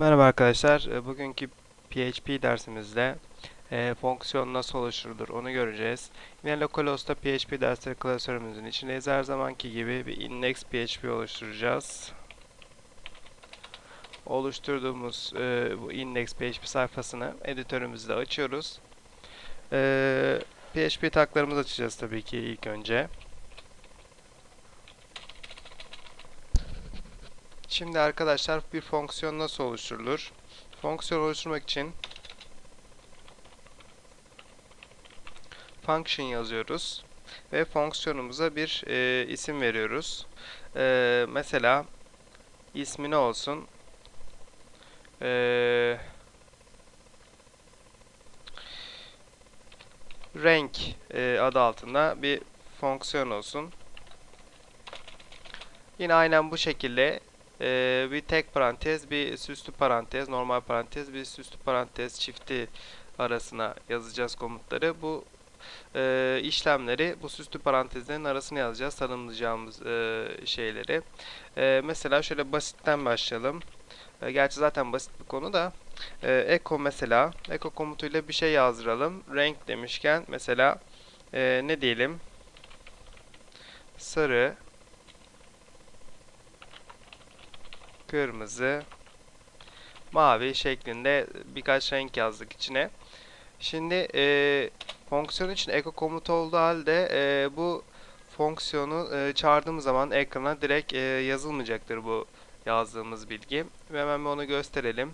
Merhaba arkadaşlar. E, Bugünkü PHP dersimizde e, fonksiyon nasıl oluşturulur onu göreceğiz. Yine localhost'ta PHP dersleri klasörümüzün içindeyiz. Her zamanki gibi bir index PHP oluşturacağız. Oluşturduğumuz e, bu index PHP sayfasını editörümüzde açıyoruz. E, PHP taklarımızı açacağız tabii ki ilk önce. Şimdi arkadaşlar bir fonksiyon nasıl oluşturulur? Fonksiyon oluşturmak için function yazıyoruz ve fonksiyonumuza bir e, isim veriyoruz. E, mesela ismi ne olsun? E, renk e, adı altında bir fonksiyon olsun. Yine aynen bu şekilde ee, bir tek parantez, bir süslü parantez, normal parantez, bir süslü parantez çifti arasına yazacağız komutları. Bu e, işlemleri bu süslü parantezlerin arasına yazacağız tanımlayacağımız e, şeyleri. E, mesela şöyle basitten başlayalım. E, gerçi zaten basit bir konu da. E, echo mesela, echo komutuyla bir şey yazdıralım. Renk demişken mesela e, ne diyelim? Sarı kırmızı, mavi şeklinde birkaç renk yazdık içine. Şimdi e, fonksiyon için echo komutu olduğu halde e, bu fonksiyonu e, çağırdığımız zaman ekrana direkt e, yazılmayacaktır bu yazdığımız bilgi. Ve hemen onu gösterelim.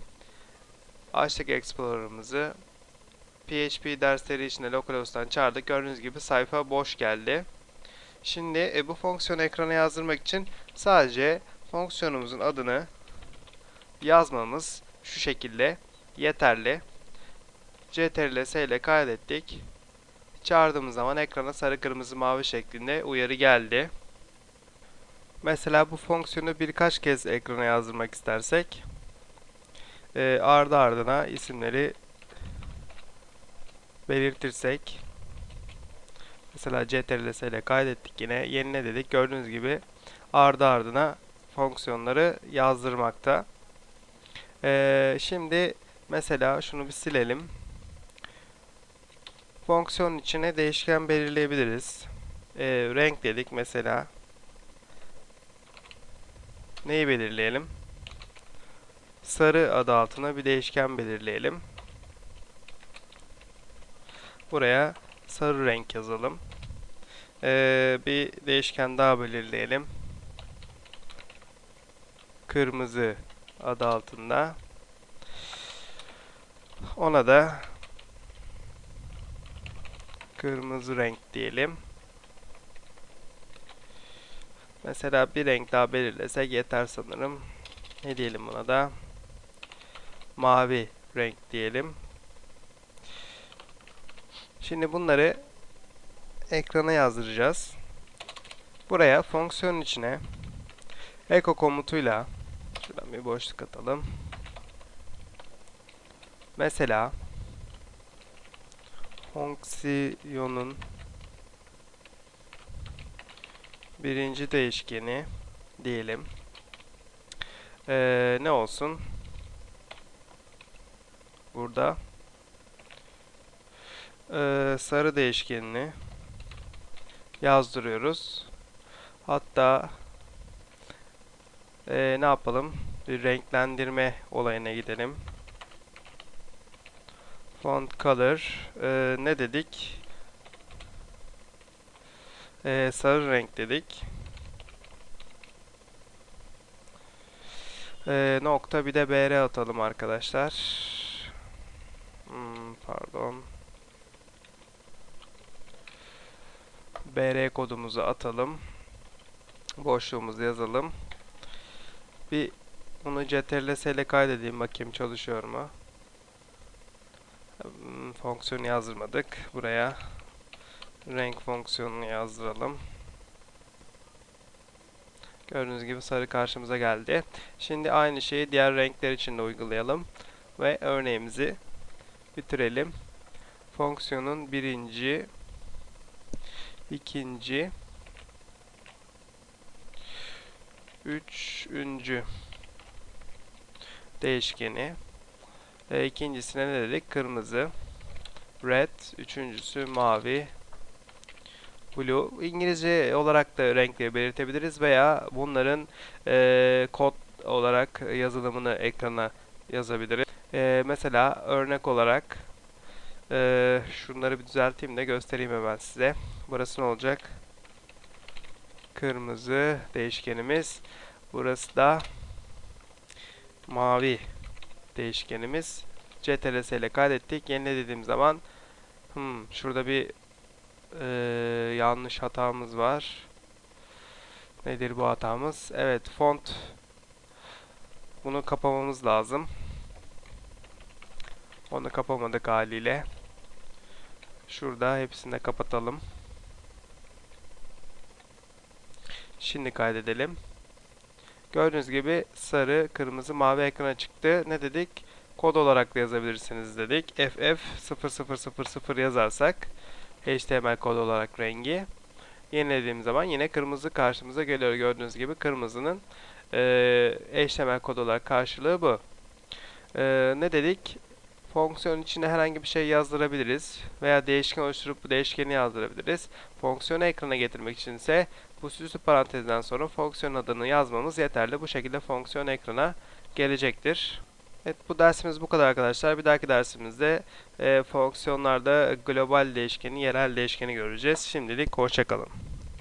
Açtık Explorer'ımızı. PHP dersleri içinde localhost'tan çağırdık. Gördüğünüz gibi sayfa boş geldi. Şimdi e, bu fonksiyonu ekrana yazdırmak için sadece fonksiyonumuzun adını yazmamız şu şekilde yeterli. CTRL-S ile kaydettik. Çağırdığımız zaman ekrana sarı kırmızı mavi şeklinde uyarı geldi. Mesela bu fonksiyonu birkaç kez ekrana yazdırmak istersek e, ardı ardına isimleri belirtirsek mesela CTRL-S ile kaydettik yine yenile dedik gördüğünüz gibi ardı ardına fonksiyonları yazdırmakta. Ee, şimdi mesela şunu bir silelim. Fonksiyon içine değişken belirleyebiliriz. Ee, renk dedik mesela. Neyi belirleyelim? Sarı adı altına bir değişken belirleyelim. Buraya sarı renk yazalım. Ee, bir değişken daha belirleyelim kırmızı adı altında. Ona da kırmızı renk diyelim. Mesela bir renk daha belirlesek yeter sanırım. Ne diyelim buna da? Mavi renk diyelim. Şimdi bunları ekrana yazdıracağız. Buraya fonksiyon içine echo komutuyla Şuradan bir boşluk atalım. Mesela fonksiyonun birinci değişkeni diyelim. Ee, ne olsun? Burada ee, sarı değişkenini yazdırıyoruz. Hatta ee, ne yapalım? Bir renklendirme olayına gidelim. Font color ee, ne dedik? Ee, sarı renk dedik. Ee, nokta bir de br atalım arkadaşlar. Hmm, pardon. br kodumuzu atalım. Boşluğumuzu yazalım. Bir bunu CTRL ile kaydedeyim bakayım çalışıyor mu? Hmm, fonksiyonu yazdırmadık. Buraya renk fonksiyonunu yazdıralım. Gördüğünüz gibi sarı karşımıza geldi. Şimdi aynı şeyi diğer renkler için de uygulayalım. Ve örneğimizi bitirelim. Fonksiyonun birinci, ikinci, üçüncü değişkeni. E, ikincisine ne dedik? Kırmızı. Red. Üçüncüsü mavi. Blue. İngilizce olarak da renkleri belirtebiliriz veya bunların e, kod olarak yazılımını ekrana yazabiliriz. E, mesela örnek olarak e, şunları bir düzelteyim de göstereyim hemen size. Burası ne olacak? Kırmızı değişkenimiz. Burası da mavi değişkenimiz. CTRS ile kaydettik. Yenile dediğim zaman hmm, şurada bir e, yanlış hatamız var. Nedir bu hatamız? Evet, font bunu kapamamız lazım. Onu kapamadık haliyle. Şurada hepsini de kapatalım. Şimdi kaydedelim. Gördüğünüz gibi sarı, kırmızı, mavi ekrana çıktı. Ne dedik? Kod olarak da yazabilirsiniz dedik. FF0000 yazarsak HTML kod olarak rengi yenilediğim zaman yine kırmızı karşımıza geliyor. Gördüğünüz gibi kırmızının e, HTML kod olarak karşılığı bu. E, ne dedik? Fonksiyon içine herhangi bir şey yazdırabiliriz veya değişken oluşturup bu değişkeni yazdırabiliriz. Fonksiyonu ekrana getirmek için ise bu süslü parantezden sonra fonksiyon adını yazmamız yeterli. Bu şekilde fonksiyon ekrana gelecektir. Evet bu dersimiz bu kadar arkadaşlar. Bir dahaki dersimizde e, fonksiyonlarda global değişkeni, yerel değişkeni göreceğiz. Şimdilik hoşçakalın.